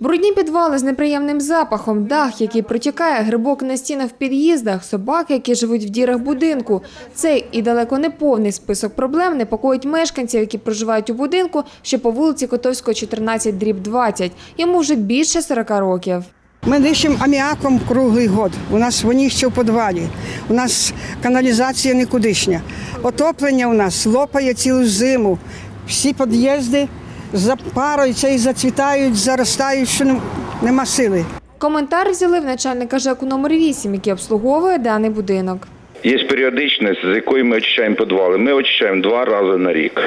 Брудні підвали з неприємним запахом, дах, який протікає, грибок на стінах в під'їздах, собаки, які живуть в дірах будинку. Цей і далеко не повний список проблем непокоїть мешканців, які проживають у будинку, що по вулиці Котовського, 14, дріб 20. Йому вже більше 40 років. Ми дишимо аміаком круглий год. У нас воніще в підвалі, у нас каналізація нікудишня. Отоплення у нас лопає цілу зиму. Всі під'їзди запаруються і зацвітають, заростають, що нема сили. Коментар взяли в начальника ЖЕКу номер 8, який обслуговує даний будинок. Є періодичність, з якою ми очищаємо підвали. Ми очищаємо два рази на рік.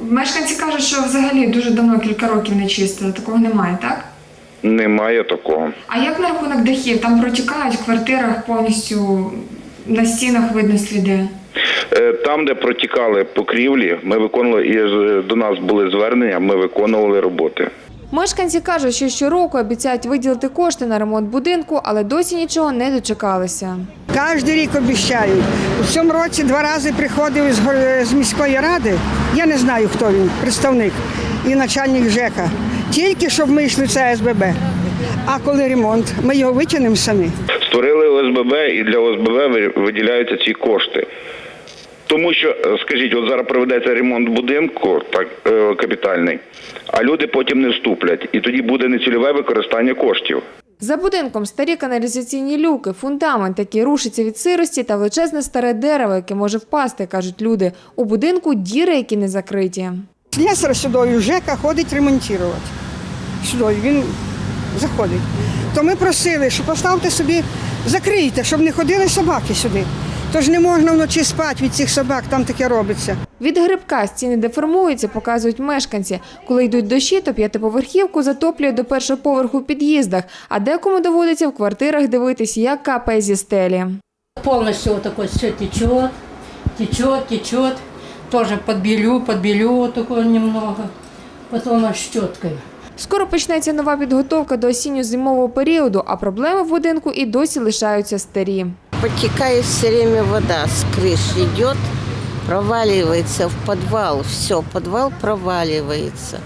Мешканці кажуть, що взагалі дуже давно кілька років не чистили. Такого немає, так? Немає такого. А як на рахунок дахів? Там протікають в квартирах повністю на стінах видно сліди. Е, Там, де протікали покрівлі, ми виконували і до нас були звернення, ми виконували роботи. Мешканці кажуть, що щороку обіцяють виділити кошти на ремонт будинку, але досі нічого не дочекалися. Кожен рік обіцяють. У цьому році два рази приходив з, з міської ради. Я не знаю, хто він, представник і начальник ЖЕКа. Тільки щоб ми йшли в це СББ. А коли ремонт, ми його витягнемо самі. Створили ОСББ і для ОСББ виділяються ці кошти. Тому що, е, скажіть, от зараз проведеться ремонт будинку, так е, капітальний, а люди потім не вступлять, і тоді буде нецільове використання коштів. За будинком старі каналізаційні люки, фундамент, який рушиться від сирості, та величезне старе дерево, яке може впасти, кажуть люди. У будинку діри, які не закриті. Слесар сюди ЖЕКа ходить ремонтувати. Сюди він заходить. То ми просили, що поставте собі, закрийте, щоб не ходили собаки сюди. Тож не можна вночі спати від цих собак, там таке робиться. Від грибка стіни деформуються, показують мешканці. Коли йдуть дощі, то п'ятиповерхівку затоплює до першого поверху в під'їздах, а декому доводиться в квартирах дивитись, як капає зі стелі. Полностью вот такое все течет, течет, течет. Тоже подбелю, подбелю вот немного. Потом аж щеткой. Скоро почнеться нова підготовка до осінньо-зимового періоду, а проблеми в будинку і досі лишаються старі. Подтекает все время вода, с крыши идет, проваливается в подвал, все, подвал проваливается.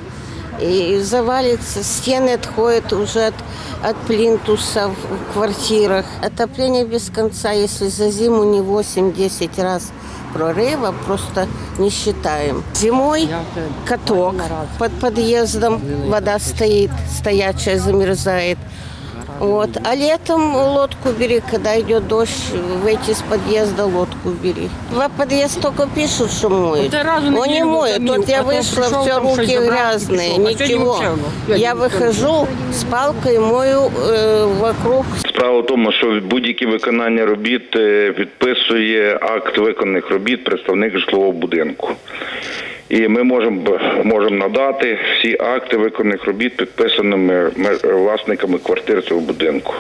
И завалится, стены отходят уже от, от плинтуса в в квартирах. Отопление без конца, если за зиму не 8-10 раз прорыва, просто не считаем. Зимой каток под подъездом, вода стоит, стоячая, замерзает. Вот. А летом лодку бери, когда идет дождь, выйти из подъезда, лодку бери. Два подъезд только пишут, что моют. Да разу Он не неделю моет. утомил, Тут я потом вышла, пришел, все там руки шесть забрал и грязные, пришел. А сегодня ничего. вообще, ну, я Я не выхожу с палкой, мою э, вокруг Справа в тому, що будь-які виконання робіт е, підписує акт виконаних робіт представник житлового будинку. І ми можемо можемо надати всі акти виконаних робіт підписаними власниками квартир цього будинку.